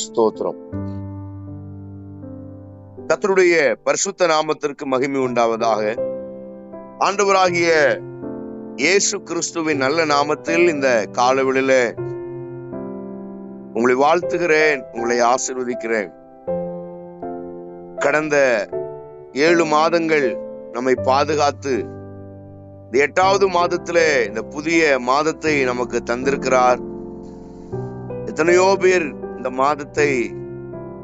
ஸ்தோத்திரம். கத்தருடைய பரிசுத்த நாமத்திற்கு மகிமை உண்டாவதாக. ஆண்டவராகிய இயேசு கிறிஸ்துவின் நல்ல நாமத்தில் இந்த காலவெளியில உங்களை வாழ்த்துகிறேன் உங்களை ஆசிர்வதிக்கிறேன். கடந்த ஏழு மாதங்கள் நம்மை பாதுகாத்து இந்த எட்டாவது மாதத்துல இந்த புதிய மாதத்தை நமக்கு தந்திருக்கிறார். எத்தனையோ பேர் இந்த மாதத்தை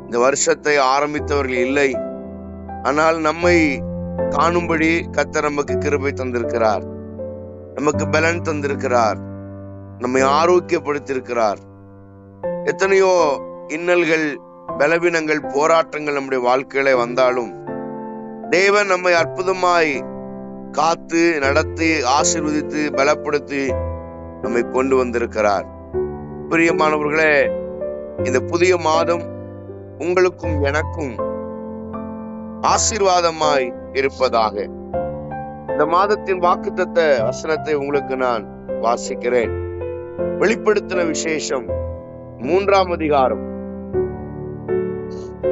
இந்த வருஷத்தை ஆரம்பித்தவர்கள் இல்லை. ஆனால் நம்மை காணும்படி கத்தர் நமக்கு கிருபை தந்திருக்கிறார். நமக்கு பலன் தந்திருக்கிறார். நம்மை ஆரோக்கியப்படுத்தியிருக்கிறார். எத்தனையோ இன்னல்கள் பலவீனங்கள் போராட்டங்கள் நம்முடைய வாழ்க்கையில வந்தாலும் தேவன் நம்மை அற்புதமாய் காத்து நடத்தி ஆசிர்வதித்து பலப்படுத்தி நம்மை கொண்டு வந்திருக்கிறார். பிரியமானவர்களே இந்த புதிய மாதம் உங்களுக்கும் எனக்கும் ஆசீர்வாதமாய் இருப்பதாக. இந்த மாதத்தின் வாக்குத்தத்த வசனத்தை உங்களுக்கு நான் வாசிக்கிறேன். வெளிப்படுத்தின விசேஷம் மூன்றாம் அதிகாரம்.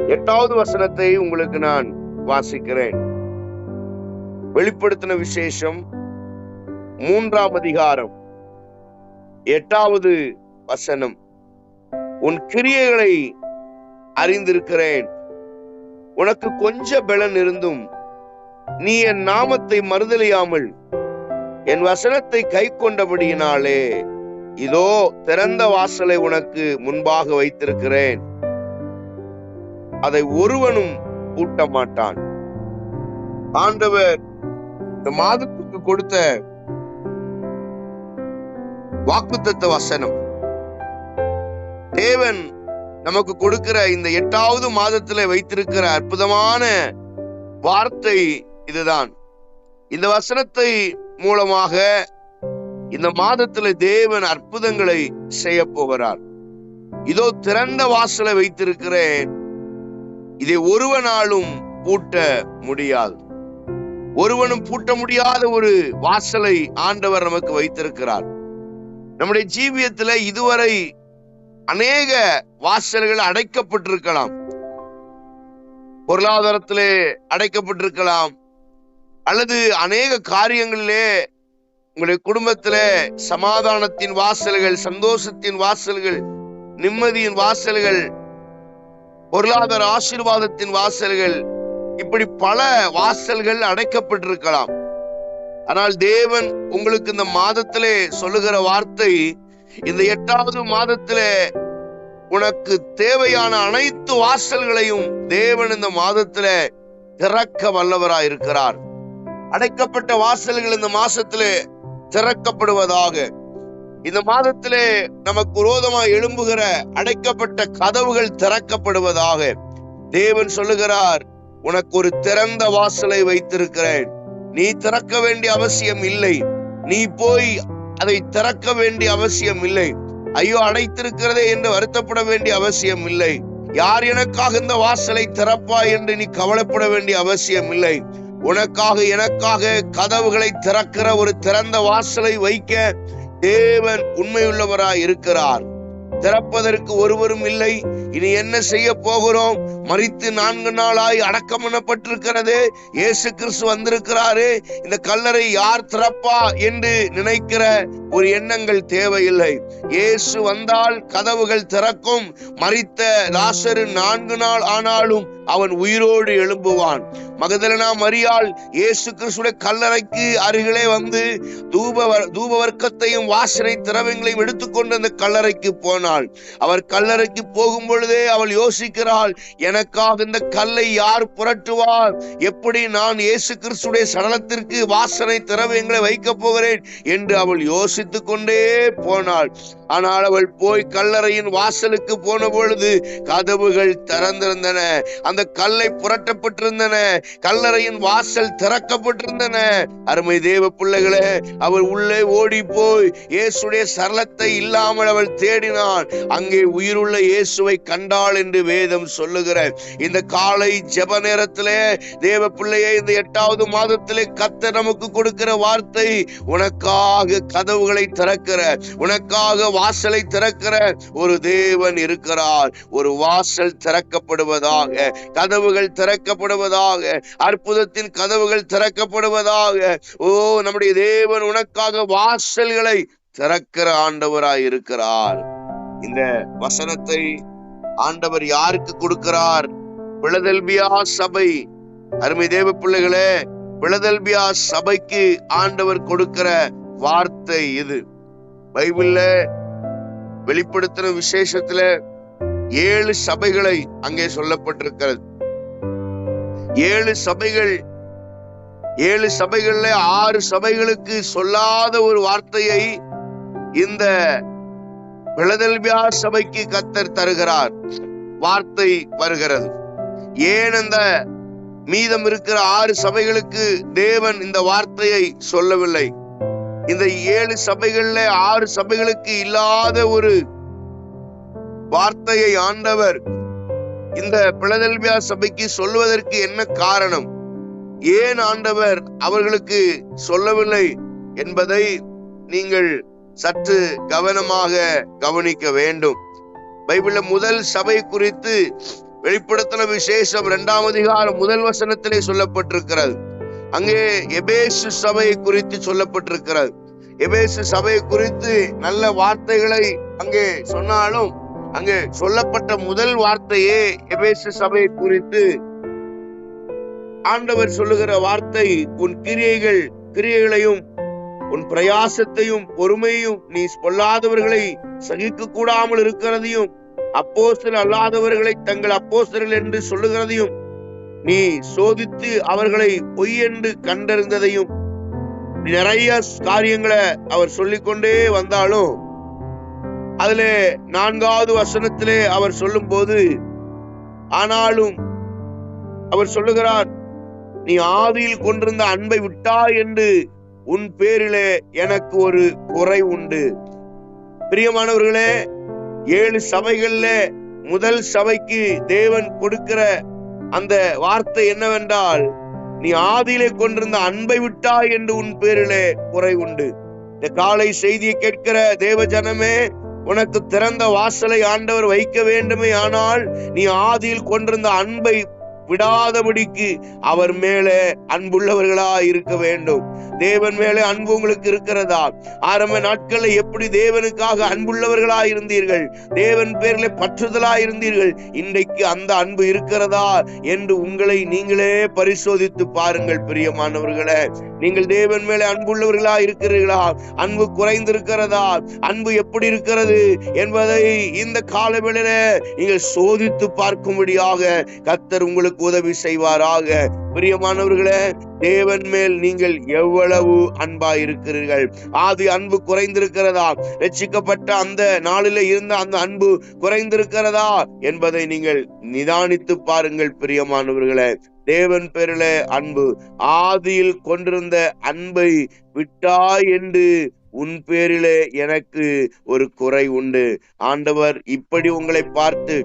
எட்டாவது வசனத்தை உங்களுக்கு நான் வாசிக்கிறேன். வெளிப்படுத்தின விசேஷம் மூன்றாம் அதிகாரம். எட்டாவது வசனம். உன் கிரியைகளை அறிந்திருக்கிறேன். உனக்கு கொஞ்ச பலன் இருந்தும் நீ என் நாமத்தை மறுதலியாமல் என் வசனத்தை கை கொண்டபடியினாலே இதோ திறந்த வாசலை உனக்கு முன்பாக வைத்திருக்கிறேன். அதை ஒருவனும் பூட்ட மாட்டான் ஆண்டவர் இந்த மாதத்துக்கு கொடுத்த வாக்குத்தத்த வசனம். தேவன் நமக்கு கொடுக்கிற இந்த எட்டாவது மாதத்துல வைத்திருக்கிற அற்புதமான வார்த்தை இதுதான். இந்த வசனத்தை மூலமாக இந்த மாதத்துல தேவன் அற்புதங்களை செய்ய போகிறார். இதோ திறந்த வாசலை வைத்திருக்கிறேன். இதை ஒருவனாலும் பூட்ட முடியாது. ஒருவனும் பூட்ட முடியாத ஒரு வாசலை ஆண்டவர் நமக்கு வைத்திருக்கிறார். நம்முடைய ஜீவியத்துல இதுவரை அநேக வாசல்கள் அடைக்கப்பட்டிருக்கலாம். பொருளாதாரத்திலே அடைக்கப்பட்டிருக்கலாம். அல்லது அநேக காரியங்களிலே உங்களுடைய குடும்பத்துல சமாதானத்தின் வாசல்கள் சந்தோஷத்தின் வாசல்கள் நிம்மதியின் வாசல்கள் பொருளாதார ஆசீர்வாதத்தின் வாசல்கள் இப்படி பல வாசல்கள் அடைக்கப்பட்டிருக்கலாம். ஆனால் தேவன் உங்களுக்கு இந்த மாதத்திலே சொல்லுகிற வார்த்தை இந்த எட்டாவது மாதத்துல உனக்கு தேவையான அனைத்து வாசல்களையும் தேவன் இந்த மாதத்துல திறக்க வல்லவராய் இருக்கிறார் அடைக்கப்பட்ட வாசல்கள் இந்த மாசத்துல திறக்கப்படுவதாக. இந்த மாதத்திலே நமக்கு விரோதமா எழும்புகிற அடைக்கப்பட்ட கதவுகள் திறக்கப்படுவதாக. தேவன் சொல்லுகிறார் உனக்கு ஒரு திறந்த வாசலை வைத்திருக்கிறேன். நீ திறக்க வேண்டிய அவசியம் இல்லை. நீ போய் அதை திறக்க வேண்டிய அவசியம் இல்லை. ஐயோ அடைத்திருக்கிறதே என்று வருத்தப்பட வேண்டிய அவசியம் இல்லை. யார் எனக்காக இந்த வாசலை திறப்பா என்று நீ கவலைப்பட வேண்டிய அவசியம் இல்லை. உனக்காக எனக்காக கதவுகளை திறக்கிற ஒரு திறந்த வாசலை வைக்க தேவன் உண்மையுள்ளவராய் இருக்கிறார் திறப்பதற்கு ஒருவரும் இல்லை இனி என்ன செய்ய போகிறோம்? மறித்து நான்கு நாளாய் அடக்கம் பண்ணப்பட்டிருக்கிறது. இயேசு கிறிஸ்து வந்திருக்கிறாரு. இந்த கல்லறை யார் திறப்பா என்று நினைக்கிற ஒரு எண்ணங்கள் தேவையில்லை. இயேசு வந்தால் கதவுகள் திறக்கும். மறித்த லாசரு நான்கு நாள் ஆனாலும் அவன் உயிரோடு எழும்புவான். மகதலனா மரியாள் இயேசு கிறிஸ்துடைய கல்லறைக்கு அருகிலே வந்து தூப தூப வர்க்கத்தையும் வாசனை திரவங்களையும் எடுத்துக்கொண்டு அந்த கல்லறைக்கு போனாள். அவர் கல்லறைக்கு போகும் பொழுதே அவள் யோசிக்கிறாள் எனக்காக இந்த கல்லை யார் புரட்டுவார்? எப்படி நான் இயேசு கிறிஸ்துடைய சடலத்திற்கு வாசனை திரவியங்களை வைக்கப் போகிறேன்? என்று அவள் யோசித்துக் கொண்டே போனாள். ஆனால் அவள் போய் கல்லறையின் வாசலுக்கு போன பொழுது கதவுகள் திறந்திருந்தன. அந்த அந்த கல்லை புரட்டப்பட்டிருந்தன. கல்லறையின் வாசல் திறக்கப்பட்டிருந்தன. அருமை தேவ பிள்ளைகளே அவள் உள்ளே ஓடி போய் இயேசுடைய சரளத்தை இல்லாமல் அவள் தேடினாள். அங்கே உயிருள்ள இயேசுவை கண்டாள் என்று வேதம் சொல்லுகிற இந்த காலை ஜெப நேரத்திலே தேவ பிள்ளையை இந்த எட்டாவது மாதத்திலே கத்த நமக்கு கொடுக்கிற வார்த்தை உனக்காக கதவுகளை திறக்கிற உனக்காக வாசலை திறக்கிற ஒரு தேவன் இருக்கிறார். ஒரு வாசல் திறக்கப்படுவதாக கதவுகள் திறக்கப்படுவதாக அற்புதத்தின் கதவுகள் திறக்கப்படுவதாக. ஓ நம்முடைய தேவன் உனக்காக வாசல்களை திறக்கிற ஆண்டவராய் இருக்கிறார். இந்த வசனத்தை ஆண்டவர் யாருக்கு கொடுக்கிறார்? பிளதல்பியா சபை. அருமை தேவ பிள்ளைகளே பிளதல்பியா சபைக்கு ஆண்டவர் கொடுக்கிற வார்த்தை இது. பைபிள்ல வெளிப்படுத்தின விசேஷத்துல ஏழு சபைகளை அங்கே சொல்லப்பட்டிருக்கிறது. ஏழு சபைகள் ஏழு சபைகள்ல ஆறு சபைகளுக்கு சொல்லாத ஒரு வார்த்தையை இந்த பிளதெல்பியா சபைக்கு கத்தர் தருகிறார். வார்த்தை வருகிறது. ஏன் அந்த மீதம் இருக்கிற ஆறு சபைகளுக்கு தேவன் இந்த வார்த்தையை சொல்லவில்லை? இந்த ஏழு சபைகள்ல ஆறு சபைகளுக்கு இல்லாத ஒரு வார்த்தையை ஆண்டவர் இந்த பிளதெல்பியா சபைக்கு சொல்வதற்கு என்ன காரணம்? ஏன் ஆண்டவர் அவர்களுக்கு சொல்லவில்லை என்பதை நீங்கள் சற்று கவனமாக கவனிக்க வேண்டும். பைபிள்ல முதல் சபை குறித்து வெளிப்படுத்தின விசேஷம் இரண்டாம் அதிகாரம் முதல் வசனத்திலே சொல்லப்பட்டிருக்கிறது. அங்கே எபேசு சபையை குறித்து சொல்லப்பட்டிருக்கிறது. எபேசு சபையை குறித்து நல்ல வார்த்தைகளை அங்கே சொன்னாலும் அங்கு சொல்லப்பட்ட முதல் வார்த்தையே எபேசு சபையை குறித்து ஆண்டவர் சொல்லுகிற வார்த்தை உன் கிரியைகள் கிரியைகளையும் உன் பிரயாசத்தையும் பொறுமையும் நீ பொல்லாதவர்களை சகிக்க கூடாமல் இருக்கிறதையும் அப்போஸ்தல் அல்லாதவர்களை தங்கள் அப்போஸ்தர்கள் என்று சொல்லுகிறதையும் நீ சோதித்து அவர்களை பொய் என்று கண்டறிந்ததையும் நிறைய காரியங்களை அவர் சொல்லிக்கொண்டே வந்தாலும் அதுல நான்காவது வசனத்திலே அவர் சொல்லும் போது ஆனாலும் அவர் சொல்லுகிறார் நீ ஆதியில் கொண்டிருந்த அன்பை விட்டாய் என்று உன் பேரிலே எனக்கு ஒரு குறை உண்டு. பிரியமானவர்களே ஏழு சபைகள்ல முதல் சபைக்கு தேவன் கொடுக்கிற அந்த வார்த்தை என்னவென்றால் நீ ஆதியிலே கொண்டிருந்த அன்பை விட்டாய் என்று உன் பேரிலே குறை உண்டு. இந்த காலை செய்தியை கேட்கிற தேவ ஜனமே உனக்கு திறந்த வாசலை ஆண்டவர் வைக்க வேண்டுமே ஆனால் நீ ஆதியில் கொண்டிருந்த அன்பை விடாதபடிக்கு அவர் மேலே அன்புள்ளவர்களா இருக்க வேண்டும். தேவன் மேலே அன்பு உங்களுக்கு இருக்கிறதா? ஆரம்ப நாட்கள்ல எப்படி தேவனுக்காக அன்புள்ளவர்களா இருந்தீர்கள்? தேவன் பேர்ல பற்றுதலா இருந்தீர்கள். இன்றைக்கு அந்த அன்பு இருக்கிறதா? என்று உங்களை நீங்களே பரிசோதித்து பாருங்கள் பிரியமானவர்களே. நீங்கள் தேவன் மேலே அன்புள்ளவர்களா இருக்கிறீர்களா? அன்பு குறைந்திருக்கிறதா? அன்பு எப்படி இருக்கிறது என்பதை இந்த காலவேளையில நீங்கள் சோதித்து பார்க்கும்படியாக கத்தர் உங்களுக்கு உதவி செய்வாராக. பிரியமானவர்களே தேவன் மேல் நீங்கள் எவ்வளவு அன்பா இருக்கிறீர்கள்? ஆதி அன்பு குறைந்திருக்கிறதா? ரட்சிக்கப்பட்ட அந்த நாளில இருந்த அந்த அன்பு குறைந்திருக்கிறதா என்பதை நீங்கள் நிதானித்து பாருங்கள் பிரியமானவர்களே. தேவன் பெருள அன்பு. ஆதியில் கொண்டிருந்த அன்பை விட்டாய் என்று உன் பேரிலே எனக்கு ஒரு குறை உண்டு. ஆண்டவர் இப்படி உங்களை பார்த்து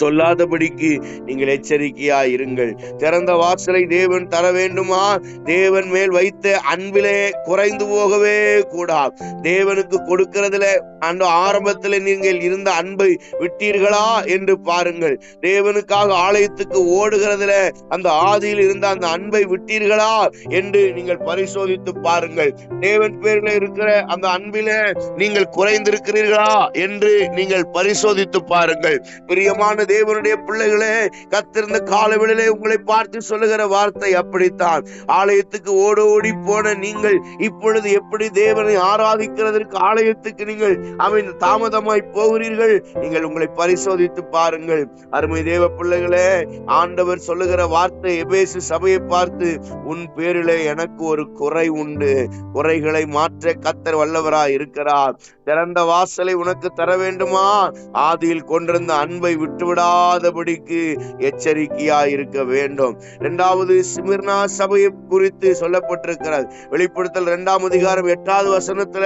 சொல்லாதபடிக்கு நீங்கள் எச்சரிக்கையா இருங்கள். திறந்த வாசலை தேவன் தர வேண்டுமா? தேவன் மேல் வைத்த அன்பிலே குறைந்து போகவே கூடாது. தேவனுக்கு கொடுக்கிறதுல அந்த ஆரம்பத்தில் நீங்கள் இருந்த அன்பை விட்டீர்களா என்று பாருங்கள். தேவனுக்காக ஆலயத்துக்கு ஓடுகிறதுல அந்த ஆதியில் இருந்த அந்த அன்பை விட்டீர்களா என்று நீங்கள் பரிசோதித்து பாருங்கள். தேவன் பேரில் இருக்கிற அந்த அன்பில நீங்கள் குறைந்திருக்கிறீர்களா என்று நீங்கள் பரிசோதித்து பாருங்கள். பிரியமான தேவனுடைய பிள்ளைகளே கத்திருந்த காலவெளியிலே உங்களை பார்த்து சொல்லுகிற வார்த்தை அப்படித்தான். ஆலயத்துக்கு ஓடோடி போன நீங்கள் இப்பொழுது எப்படி தேவனை ஆராதிக்கிறதற்கு ஆலயத்துக்கு நீங்கள் அவன் தாமதமாய் போகிறீர்கள்? நீங்கள் உங்களை பரிசோதித்து பாருங்கள். அருமை தேவ பிள்ளைகளே ஆண்டவர் சொல்லுகிற வார்த்தை எபேசு சபையை பார்த்து உன் பேரிலே எனக்கு ஒரு குறை உண்டு. குறைகளை மாற்ற கத்தர் வல்லவராய் இருக்கிறார். திறந்த வாசலை உனக்கு தர வேண்டுமா? ஆதியில் கொண்டிருந்த அன்பை விட்டு விடாதபடிக்கு எச்சரிக்கையா இருக்க வேண்டும். இரண்டாவது சிமிர்னா சபையை குறித்து சொல்லப்பட்டிருக்கிறது. வெளிப்படுத்தல் இரண்டாம் அதிகாரம் எட்டாவது வசனத்துல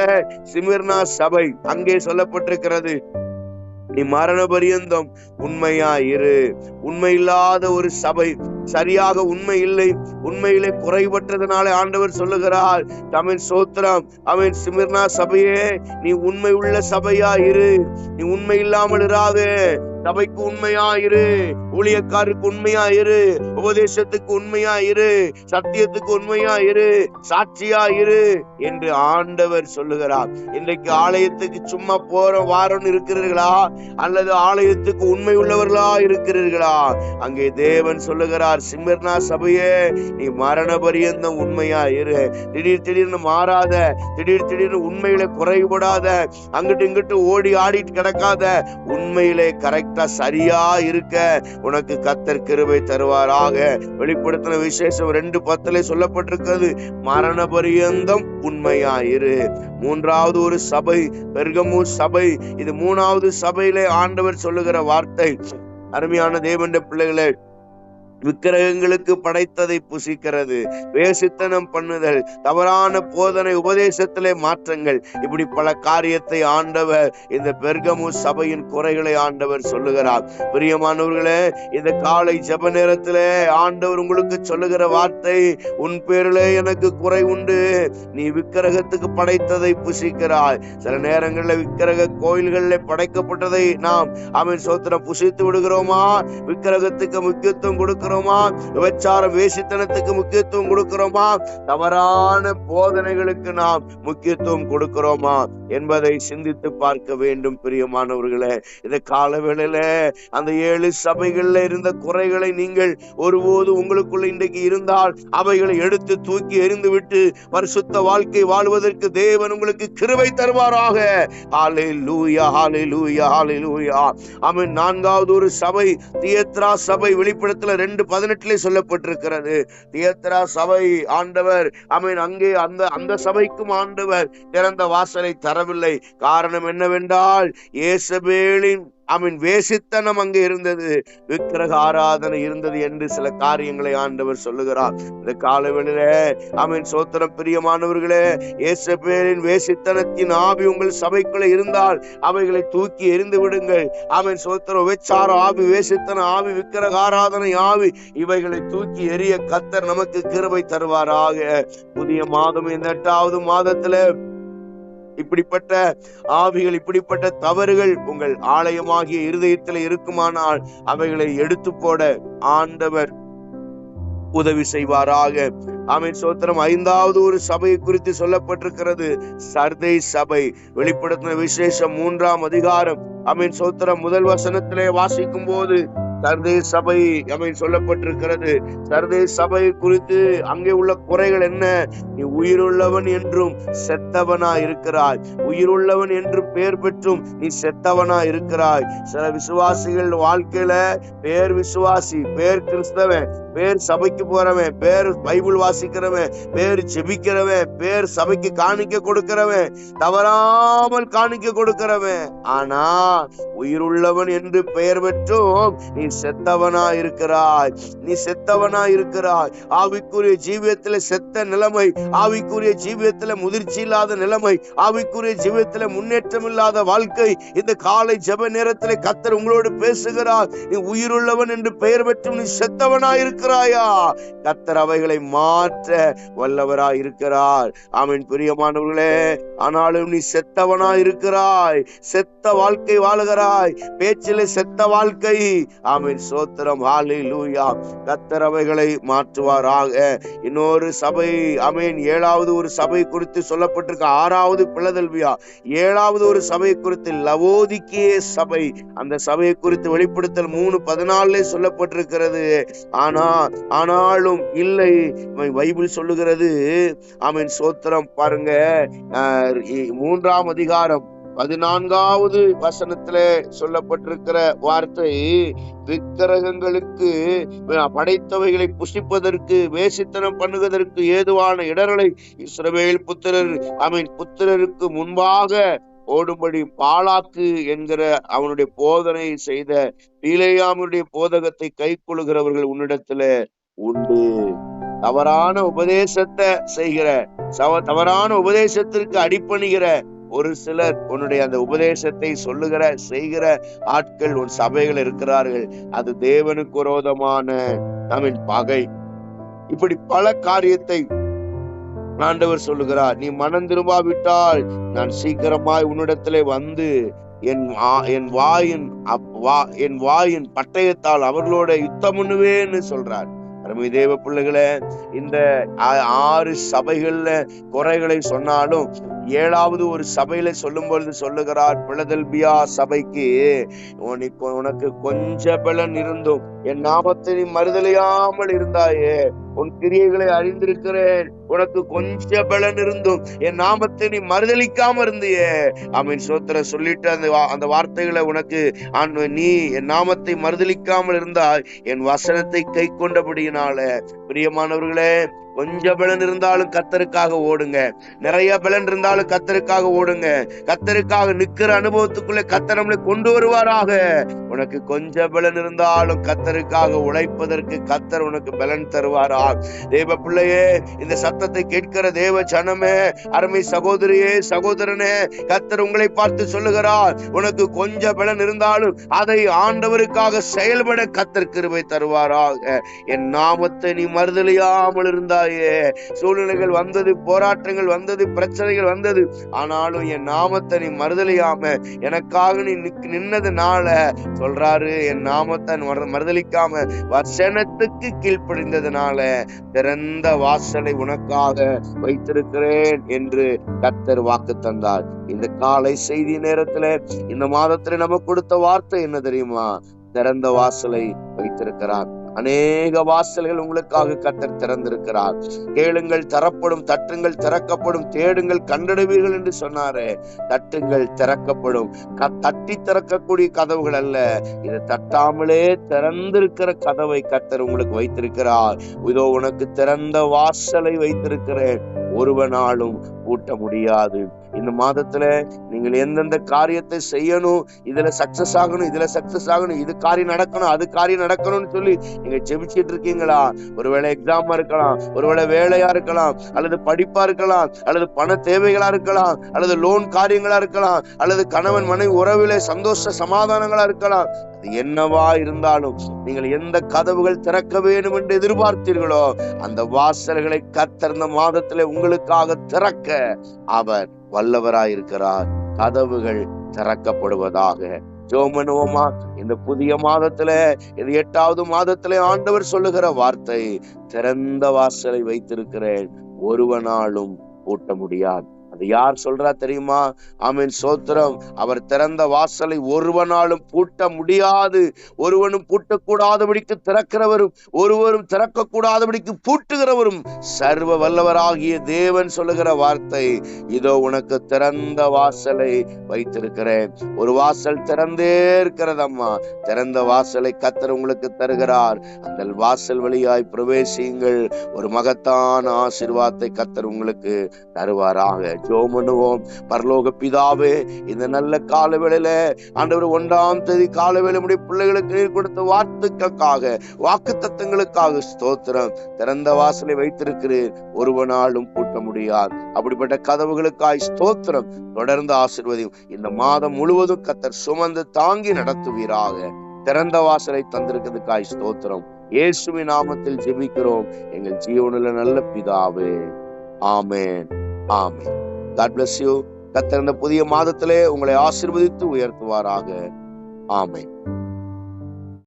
சிமிர்னா சபை அங்கே சொல்லப்பட்டிருக்கிறது. நீ மரண பரியந்தம் உண்மையா இரு உண்மை இல்லாத ஒரு சபை சரியாக உண்மை இல்லை. உண்மையிலே குறைபட்டதுனால ஆண்டவர் சொல்லுகிறார் தமிழ் சோத்திரம் அவன் சிமிர்னா சபையே நீ உண்மை உள்ள சபையா இரு நீ உண்மை இல்லாமல் இராதே. சபைக்கு உண்மையாயிரு ஊழியக்காருக்கு உண்மையாயிரு உபதேசத்துக்கு உண்மையா இரு சத்தியத்துக்கு உண்மையா இரு சாட்சியா இரு என்று ஆண்டவர் சொல்லுகிறார். இன்றைக்கு ஆலயத்துக்கு சும்மா போற வாரம் இருக்கிறீர்களா? அல்லது ஆலயத்துக்கு உண்மை உள்ளவர்களா இருக்கிறீர்களா? அங்கே தேவன் சொல்லுகிறார் சிம்மர்னா சபையே நீ மரண பரியந்தம் உண்மையா இரு. திடீர் திடீர்னு மாறாத திடீர் திடீர்னு உண்மையில குறைபடாத அங்கிட்டு இங்கிட்டு ஓடி ஆடிட்டு கிடக்காத உண்மையிலே கரெக்டா சரியா இருக்க உனக்கு கத்தர் கிருபை தருவாராக வெளிப்படுத்தின விசேஷம் ரெண்டு பத்துல சொல்லப்பட்டிருக்கிறது. மரண பரியந்தம் உண்மையாயிரு. மூன்றாவது ஒரு சபை பெர்கமூர் சபை. இது மூணாவது சபையிலே ஆண்டவர் சொல்லுகிற வார்த்தை. அருமையான தேவண்ட பிள்ளைகளை விக்கிரகங்களுக்கு படைத்ததை புசிக்கிறது. வேசித்தனம் பண்ணுதல். தவறான போதனை உபதேசத்திலே மாற்றங்கள். இப்படி பல காரியத்தை ஆண்டவர் இந்த பெர்கமு சபையின் குறைகளை ஆண்டவர் சொல்லுகிறார். பிரியமானவர்களே இந்த காலை ஜப நேரத்திலே ஆண்டவர் உங்களுக்கு சொல்லுகிற வார்த்தை உன் பேரிலே எனக்கு குறை உண்டு. நீ விக்கிரகத்துக்கு படைத்ததை புசிக்கிறாய். சில நேரங்களில் விக்கிரக கோயில்களில் படைக்கப்பட்டதை நாம் அவன் சோத்திரம் புசித்து விடுகிறோமா? விக்கிரகத்துக்கு முக்கியத்துவம் கொடுக்கிறோம்? கொடுக்கிறோமா? விபச்சார வேசித்தனத்துக்கு முக்கியத்துவம் கொடுக்கிறோமா? தவறான போதனைகளுக்கு நாம் முக்கியத்துவம் கொடுக்கிறோமா? என்பதை சிந்தித்து பார்க்க வேண்டும் பிரியமானவர்களே. இந்த காலவேளையில அந்த ஏழு சபைகள்ல இருந்த குறைகளை நீங்கள் ஒருபோது உங்களுக்குள்ள இன்றைக்கு இருந்தால் அவைகளை எடுத்து தூக்கி எறிந்து விட்டு பரிசுத்த வாழ்க்கை வாழ்வதற்கு தேவன் உங்களுக்கு கிருவை தருவாராக. ஹாலே லூயா ஹாலே லூயா ஹாலே லூயா அவன் நான்காவது ஒரு சபை தியத்ரா சபை வெளிப்படத்துல ரெண்டு பதினெட்டுல சொல்லப்பட்டிருக்கிறது. தியத்ரா சபை ஆண்டவர் அமீன் அங்கே அந்த அந்த சபைக்கும் ஆண்டவர் திறந்த வாசலை தரவில்லை. காரணம் என்னவென்றால் ஏசபேலின் அவன் வேசித்தனம் அங்கு இருந்தது. விக்கிரக ஆராதனை இருந்தது என்று சில காரியங்களை ஆண்டவர் சொல்லுகிறார். இந்த காலவெளியில அவன் சோத்திரம் பிரியமானவர்களே இயேசுபேரின் வேசித்தனத்தின் ஆவி உங்கள் சபைக்குள்ள இருந்தால் அவைகளை தூக்கி எறிந்து விடுங்கள். அவன் சோத்திரம் உபச்சார ஆவி வேசித்தன ஆவி விக்கிரக ஆராதனை ஆவி இவைகளை தூக்கி எறிய கத்தர் நமக்கு கிருபை தருவாராக. புதிய மாதம் இந்த எட்டாவது மாதத்துல இப்படிப்பட்ட ஆவிகள் இப்படிப்பட்ட தவறுகள் உங்கள் ஆலயமாகிய இருதயத்தில் இருக்குமானால் அவைகளை எடுத்து போட ஆண்டவர் உதவி செய்வாராக. ஆமென். சோத்திரம் ஐந்தாவது ஒரு சபையை குறித்து சொல்லப்பட்டிருக்கிறது. சர்தை சபை. வெளிப்படுத்தின விசேஷம் மூன்றாம் அதிகாரம். அமீன் சோத்திரம் முதல் வசனத்திலே வாசிக்கும் போது சர்தே சபை அமை சொல்லப்பட்டிருக்கிறது. சர்தே சபை குறித்து அங்கே உள்ள குறைகள் என்ன? நீ உயிருள்ளவன் என்றும் செத்தவனா இருக்கிறாய். உயிருள்ளவன் என்று பெயர் பெற்றும் நீ செத்தவனா இருக்கிறாய். சில விசுவாசிகள் வாழ்க்கையில பேர் விசுவாசி பேர் கிறிஸ்தவன் பேர் சபைக்கு போறவன் பேர் பைபிள் வாசிக்கிறவன் பேர் செபிக்கிறவன் பேர் சபைக்கு காணிக்க கொடுக்கிறவன் தவறாமல் காணிக்க கொடுக்கிறவன். ஆனா உயிருள்ளவன் என்று பெயர் பெற்றும் நீ செத்தவனா இருக்கிறாய். நீ செத்தவனா இருக்கிறாய். ஆவிக்குரிய ஜீவியத்துல செத்த நிலைமை ஆவிக்குரிய ஜீவியத்துல முதிர்ச்சி இல்லாத நிலைமை ஆவிக்குரிய ஜீவியத்துல முன்னேற்றம் இல்லாத வாழ்க்கை இந்த காலை ஜெப நேரத்துல கத்தர் உங்களோடு பேசுகிறார். நீ உயிருள்ளவன் என்று பெயர் பெற்றும் நீ செத்தவனா இருக்கிறாயா. கத்தர் அவைகளை மாற்ற வல்லவராய் இருக்கிறார். ஆமீன். பிரியமானவர்களே ஆனாலும் நீ செத்தவனா இருக்கிறாய். செத்த வாழ்க்கை வாழுகிறாய். பேச்சிலே செத்த வாழ்க்கை. ஆமீன். சோத்திரம். ஹாலி லூயா கத்தர் அவைகளை மாற்றுவாராக. இன்னொரு சபை ஆமீன். ஏழாவது ஒரு சபை குறித்து சொல்லப்பட்டிருக்க ஆறாவது பிளதல்வியா ஏழாவது ஒரு சபை குறித்து லவோதிக்கே சபை. அந்த சபையை குறித்து வெளிப்படுத்தல் மூணு பதினாலே சொல்லப்பட்டிருக்கிறது. ஆனால் ஆனாலும் இல்லை. பைபிள் சொல்லுகிறது. அவன் சோத்திரம் பாருங்க. மூன்றாம் அதிகாரம் பதினான்காவது வசனத்துல சொல்லப்பட்டிருக்கிற வார்த்தை விக்கிரகங்களுக்கு படைத்தவைகளை புஷிப்பதற்கு வேசித்தனம் பண்ணுவதற்கு ஏதுவான இடர்களை இஸ்ரவேல் புத்திரர் அவன் புத்திரருக்கு முன்பாக ஓடும்படி பாலாக்கு என்கிற அவனுடைய போதனை செய்த பீலையாமனுடைய போதகத்தை கை கொள்கிறவர்கள் உன்னிடத்துல உண்டு. தவறான உபதேசத்தை செய்கிற சவ- தவறான உபதேசத்திற்கு அடிப்பணிகிற ஒரு சிலர் உன்னுடைய அந்த உபதேசத்தை சொல்லுகிற செய்கிற ஆட்கள் உன் சபைகள் இருக்கிறார்கள். அது தேவனுக்கு விரோதமான நம்மின் பகை. இப்படி பல காரியத்தை ஆண்டவர் சொல்லுகிறார் நீ மனம் திரும்பாவிட்டால் நான் சீக்கிரமாய் உன்னிடத்திலே வந்து என் என் வாயின் வா- என் வாயின் பட்டயத்தால் அவர்களோட யுத்தம் பண்ணுவேன்னு சொல்றார். அருமை தேவ பிள்ளைகளே இந்த ஆ- ஆறு சபைகள்ல குறைகளை சொன்னாலும் ஏழாவது ஒரு சபையில சொல்லும் பொழுது சொல்லுகிறார் பிளதல்பியா சபைக்கு உனக்கு உனக்கு கொஞ்ச பலன் இருந்தும் என் நாமத்தை நீ மறுதலையாமல் இருந்தாயே உன் கிரியைகளை அறிந்திருக்கிறேன். உனக்கு கொஞ்ச பலன் இருந்தும் என் நாமத்தை நீ மறுதளிக்காம இருந்தியே. அவன் சோத்திர சொல்லிட்டு அந்த வா- அந்த வார்த்தைகளை உனக்கு ஆண்டு நீ என் நாமத்தை மறுதளிக்காமல் இருந்தால் என் வசனத்தை கை கொண்டபடியினால பிரியமானவர்களே கொஞ்ச பலன் இருந்தாலும் கத்தருக்காக ஓடுங்க. நிறைய பலன் இருந்தாலும் கத்தருக்காக ஓடுங்க. கத்தருக்காக நிக்கிற அனுபவத்துக்குள்ள கத்தர் நம்மளை கொண்டு வருவாராக. உனக்கு கொஞ்ச பலன் இருந்தாலும் கத்தருக்காக உழைப்பதற்கு கத்தர் உனக்கு பலன் தருவாரா? தேவ பிள்ளையே இந்த சத்தத்தை கேட்கிற தேவ ஜனமே அருமை சகோதரியே சகோதரனே கத்தர் உங்களை பார்த்து சொல்லுகிறார். உனக்கு கொஞ்ச பலன் இருந்தாலும் அதை ஆண்டவருக்காக செயல்பட கத்தர் கிருபை தருவாராக. என் நாமத்தை நீ மறுதலியாமல் இருந்தாய். சூழ்நிலைகள் வந்தது போராட்டங்கள் வந்தது பிரச்சனைகள் வந்தது. ஆனாலும் என் நாமத்தை நீ மறுதலியாம எனக்காக நீ நின்னதுனால சொல்றாரு என் நாமத்தை மறுதலிக்காம வசனத்துக்கு கீழ்ப்படிந்ததுனால திறந்த வாசலை உனக்காக வைத்திருக்கிறேன் என்று கத்தர் வாக்கு தந்தார். இந்த காலை செய்தி நேரத்துல இந்த மாதத்துல நமக்கு கொடுத்த வார்த்தை என்ன தெரியுமா? திறந்த வாசலை வைத்திருக்கிறார். அநேக வாசல்கள் உங்களுக்காக கத்தர் திறந்திருக்கிறார். கேளுங்கள் தரப்படும் தட்டுங்கள் திறக்கப்படும் தேடுங்கள் கண்டடைவீர்கள் என்று சொன்னாரே. தட்டுங்கள் திறக்கப்படும். க- தட்டி திறக்கக்கூடிய கதவுகள் அல்ல. இது தட்டாமலே திறந்திருக்கிற கதவை கத்தர் உங்களுக்கு வைத்திருக்கிறார். இதோ உனக்கு திறந்த வாசலை வைத்திருக்கிறேன். ஒருவனாலும் பூட்ட முடியாது. இந்த மாதத்துல நீங்கள் எந்தெந்த காரியத்தை செய்யணும் இதுல சக்சஸ் ஆகணும் இதுல சக்சஸ் ஆகணும் இது காரியம் நடக்கணும் அது காரியம் நடக்கணும்னு சொல்லி நீங்க ஜெபிச்சிட்டு இருக்கீங்களா? ஒருவேளை எக்ஸாமா இருக்கலாம் ஒருவேளை வேலையா இருக்கலாம் அல்லது படிப்பா இருக்கலாம் அல்லது பண தேவைகளா இருக்கலாம் அல்லது லோன் காரியங்களா இருக்கலாம் அல்லது கணவன் மனைவி உறவிலே சந்தோஷ சமாதானங்களா இருக்கலாம் அது என்னவா இருந்தாலும் நீங்கள் எந்த கதவுகள் திறக்க வேண்டும் என்று எதிர்பார்த்தீர்களோ அந்த வாசல்களை கத்திருந்த மாதத்திலே உங்களுக்காக திறக்க அவர் வல்லவராயிருக்கிறார் கதவுகள் திறக்கப்படுவதாக. ஜோமனுவமா இந்த புதிய மாதத்துல இது எட்டாவது மாதத்திலே ஆண்டவர் சொல்லுகிற வார்த்தை திறந்த வாசலை வைத்திருக்கிறேன் ஒருவனாலும் பூட்ட முடியாது. அது யார் சொல்றா தெரியுமா? ஆமீன் சோத்திரம். அவர் திறந்த வாசலை ஒருவனாலும் பூட்ட முடியாது. ஒருவனும் பூட்டக்கூடாதபடிக்கு திறக்கிறவரும் ஒருவரும் திறக்க கூடாதபடிக்கு பூட்டுகிறவரும் சர்வ வல்லவராகிய தேவன் சொல்லுகிற வார்த்தை. இதோ உனக்கு திறந்த வாசலை வைத்திருக்கிறேன். ஒரு வாசல் திறந்தே இருக்கிறதம்மா. திறந்த வாசலை கத்தர் உங்களுக்கு தருகிறார். அந்த வாசல் வழியாய் பிரவேசியுங்கள். ஒரு மகத்தான ஆசிர்வாதத்தை கத்தர் உங்களுக்கு தருவாராக. ஜோம் பண்ணுவோம். பரலோக பிதாவே இந்த நல்ல கால வேளையில ஆண்டவர் ஒன்றாம் தேதி கால வேளை பிள்ளைகளுக்கு நீர் கொடுத்த வார்த்தைக்காக வாக்கு தத்தங்களுக்காக ஸ்தோத்திரம். திறந்த வாசலை வைத்திருக்கிறேன். ஒருவனாலும் பூட்ட முடியாது. அப்படிப்பட்ட கதவுகளுக்காய் ஸ்தோத்திரம். தொடர்ந்து ஆசிர்வதியும். இந்த மாதம் முழுவதும் கத்தர் சுமந்து தாங்கி நடத்துவீராக. திறந்த வாசலை தந்திருக்கிறதுக்காய் ஸ்தோத்திரம். இயேசுவின் நாமத்தில் ஜெபிக்கிறோம். எங்கள் ஜீவனில் நல்ல பிதாவே. ஆமேன். ஆமேன். காட் பிளஸ் யூ கத்தர் இந்த புதிய மாதத்திலே உங்களை ஆசிர்வதித்து உயர்த்துவாராக. ஆமை